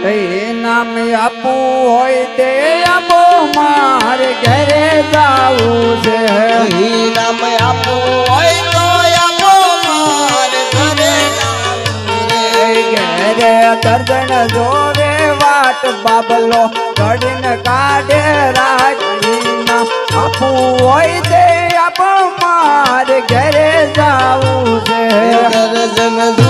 એ નામ આપવું હોય તે આપો મારે ઘરે જાવું છે. ઈ નામ આપવું હોય તો આપો માર ઘરે ઘરે દર્દન જોરે વાટ બાબલો ઘડીને કાઢે રાજની આપવું હોય તે આપો મારે ઘરે જાવું છે. દર્શન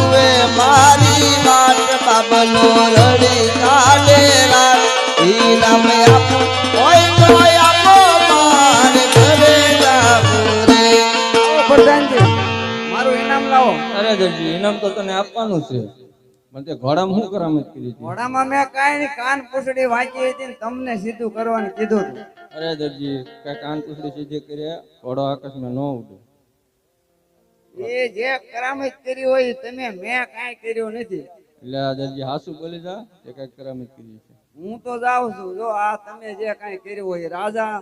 અરે ઇનામ તો તને આપવાનું છે. મને તે ઘોડામાં શું કરામત કરી હતી? ઘોડામાં મેં કાંઈ નહીં કાન પૂછડી વાંચી હતી ને તમને સીધું કરવાનું કીધું હતું. અરે દરજી કઈ કાન પૂછડી સીધી કરે ઘોડો આકાશમાં ન ઉડે. એ જે કરામત કરી હોય તમે મેં કાંઈ કર્યું નથી. એટલે દરજી હાસુ બોલી જા તે કંઈક કરામત કરી છે. હું તો જાઉં છું. જો આ તમે જે કાંઈ કર્યું હોય રાજા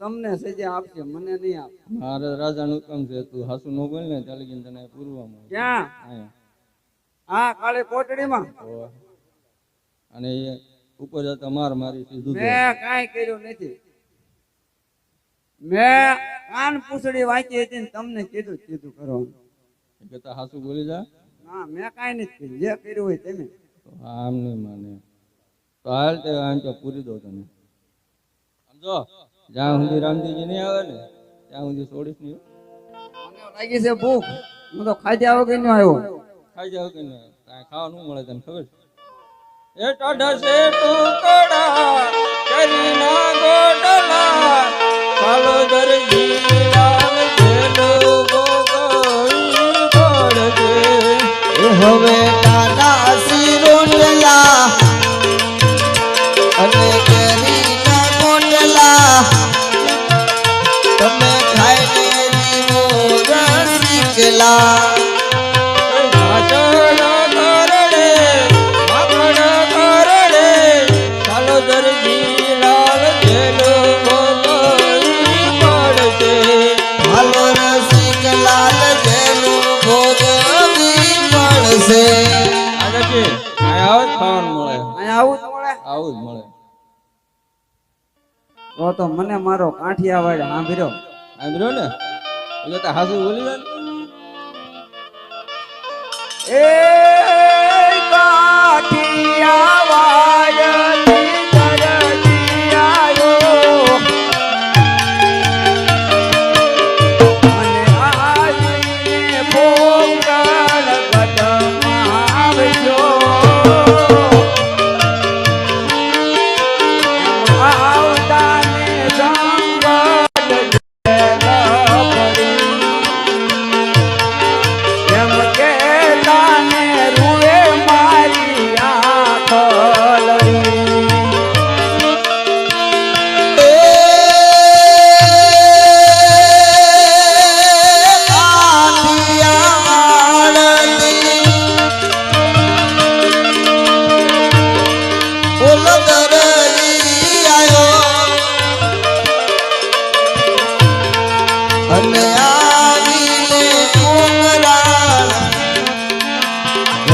તમને સજા આપશે મને નહીં આપે. મારે રાજાનું કામ છે તું હાસુ નો બોલ ને ચાલી ગઈ તને પૂરવામાં ક્યાં? હા કાલે કોટડીમાં. અને ઉપર જતા માર મારી સીધું મેં કાંઈ કર્યું નથી. મેં કાન પૂછડી વાંચી હતી ને તમને કીધું કીધું કરવાનું. કહેતા હાસુ બોલી જા. ના મેં કાંઈ નથી કર્યું. જે કર્યું હોય તમે આમ નહીં માને. તો હાલ તે આમ તો પૂરી દો તને. સમજો? જ્યાં સુધી રામજીજી નહીં આવે ને ત્યાં સુધી છોડીશ નહીં લાગી છે ભૂખ. હું તો ખાધ્યા વગર નો આવ્યો. જાવ કે નહીં કાંઈ ખાવા નું મળે તને ખબર છે? એ છે ટુકડા કરીના ગોડલા ચાલો દરજી લાલ જેલો ગોગોઈ પડશે એ હવે કાના સિરોટલા અને તો તો મને મારો કાંઠિયા વાળ સાંભળ્યો સાંભળ્યો ને. એટલે તો હાસુ બોલી જાય એ કાઠિયા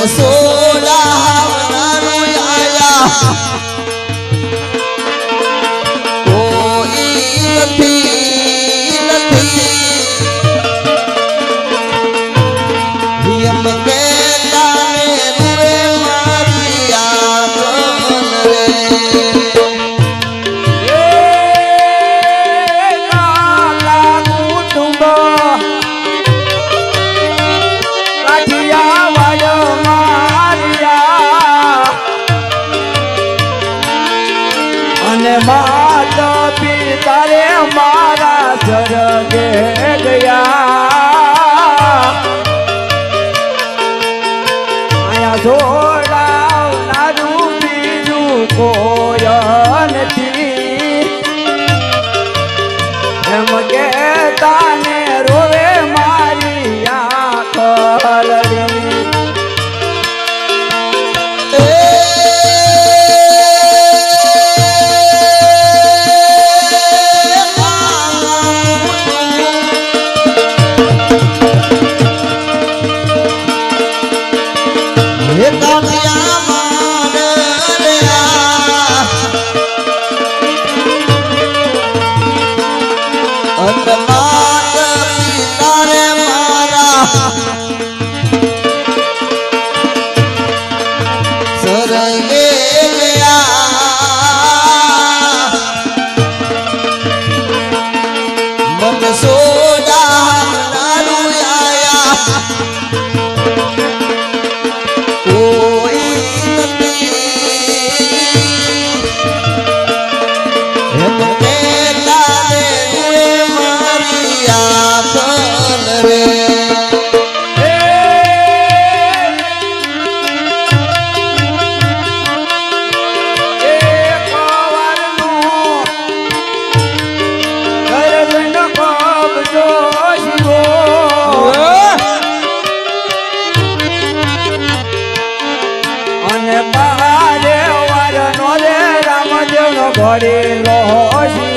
los. અને બારે વારનો રે રામદેવનો ઘડેલો શિવો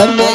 અને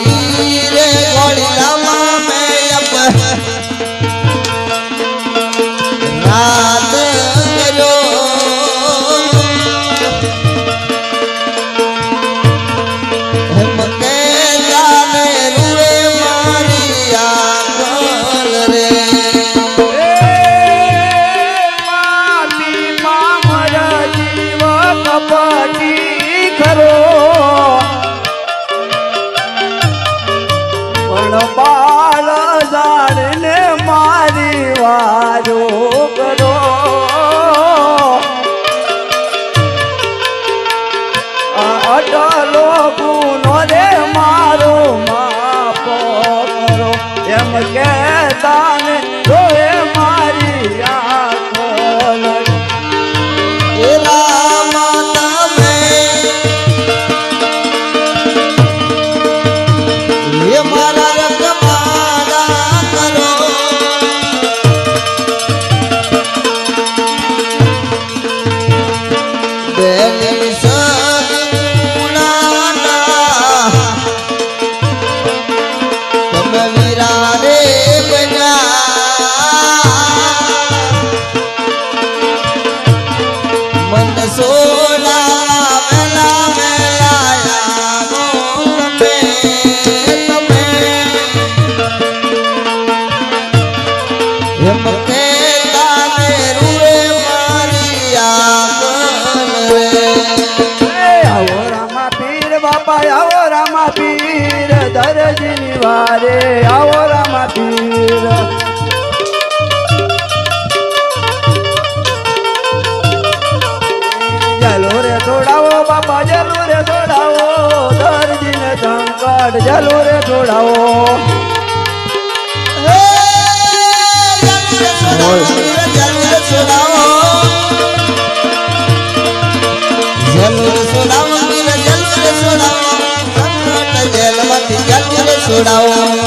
દરજીની વારે આવો રામા પીર જલો રે દોડાવો બાપા જલો રે દોડાવો દરજીને સંકટ જલો રે છોડાવો. હે જલ્દી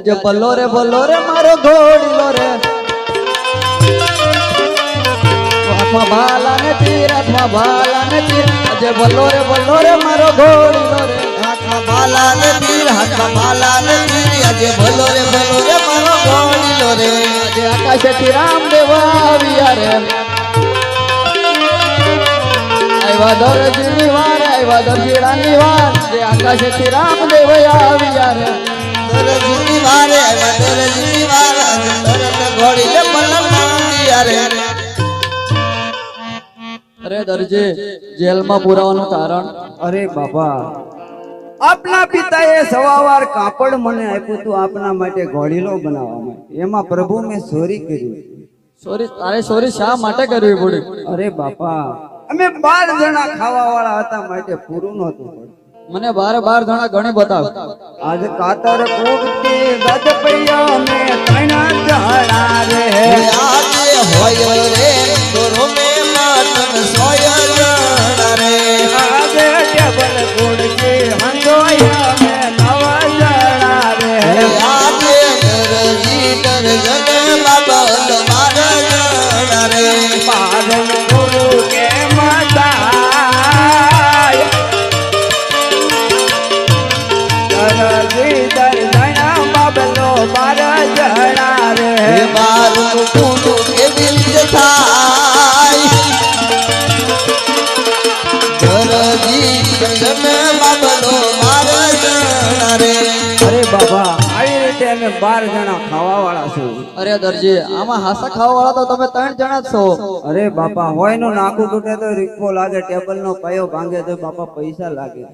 આજે ભલો રે ભલો રે મારો ઘોડીલો રે. હાથમાં ભાલા ને તીર હાથમાં ભાલા ને તીર આજે ભલો રે ભલો રે મારો ઘોડીલો રે. હાથમાં ભાલા ને તીર હાથમાં ભાલા ને તીર આજે ભલો રે ભલો રે મારો ઘોડીલો રે. આજે આકાશેથી રામદેવ આવ્યા રે. આવ્યા દરજીની વાર આવ્યા દરજીડાની વાર. જે આકાશેથી રામદેવ આવ્યા રે. દરજીની વારે તરત ઘોડી લે પલંગ માંડિયા અરે દરજી જેલમાં પુરાવાનું કારણ? અરે બાબા આપના પિતાએ સવાવાર કાપડ મને આપ્યું હતું આપના માટે ઘોડીલો બનાવવા માટે એમાં પ્રભુ મેં ચોરી કરી. સોરી તારે સોરી શા માટે કરવી પડી? અરે બાપા અમે બાર જણા ખાવા વાળા હતા માટે પૂરું નહોતું પડતું. મને બાર બાર જણા ગણી બતાવ. આજ કાતર કોગતે ગદ પૈયા મે ત્રણ જણા રે આજે હોય રે તોરો મે માતન સોય જણા રે. આજે ટેબલ કોડ કે મે અમે બાર જણા ખાવા વાળા છું. અરે દરજી આમાં હાસા ખાવા વાળા તો તમે ત્રણ જણા જ છો. અરે બાપા હોયનું નાકું તૂટે તો રીપો લાગે ટેબલ નો પાયો ભાંગે તો બાપા પૈસા લાગે.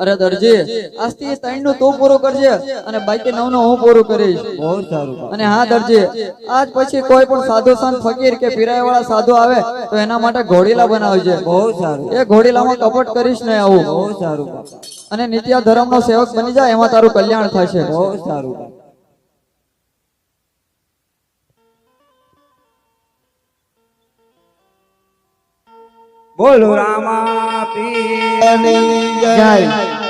અરે દરજી આજથી ત્રણનું તું પૂરું કરજે અને બાકી નવનું હું પૂરું કરીશ. બહુ સારું અને હા દરજી આજ પછી કોઈ પણ સાધુ સંત ફકીર કે પીરાય વાળા સાધુ આવે તો એના માટે ઘોડીલા બનાવજે. બહુ સારું. એ ઘોડીલામાં કપટ કરીશ ને આવું. બહુ સારું અને નિત્ય ધર્મ નો સેવક બની જાય એમાં તારું કલ્યાણ થશે. બહુ સારું બોલો રામા પીરની જય.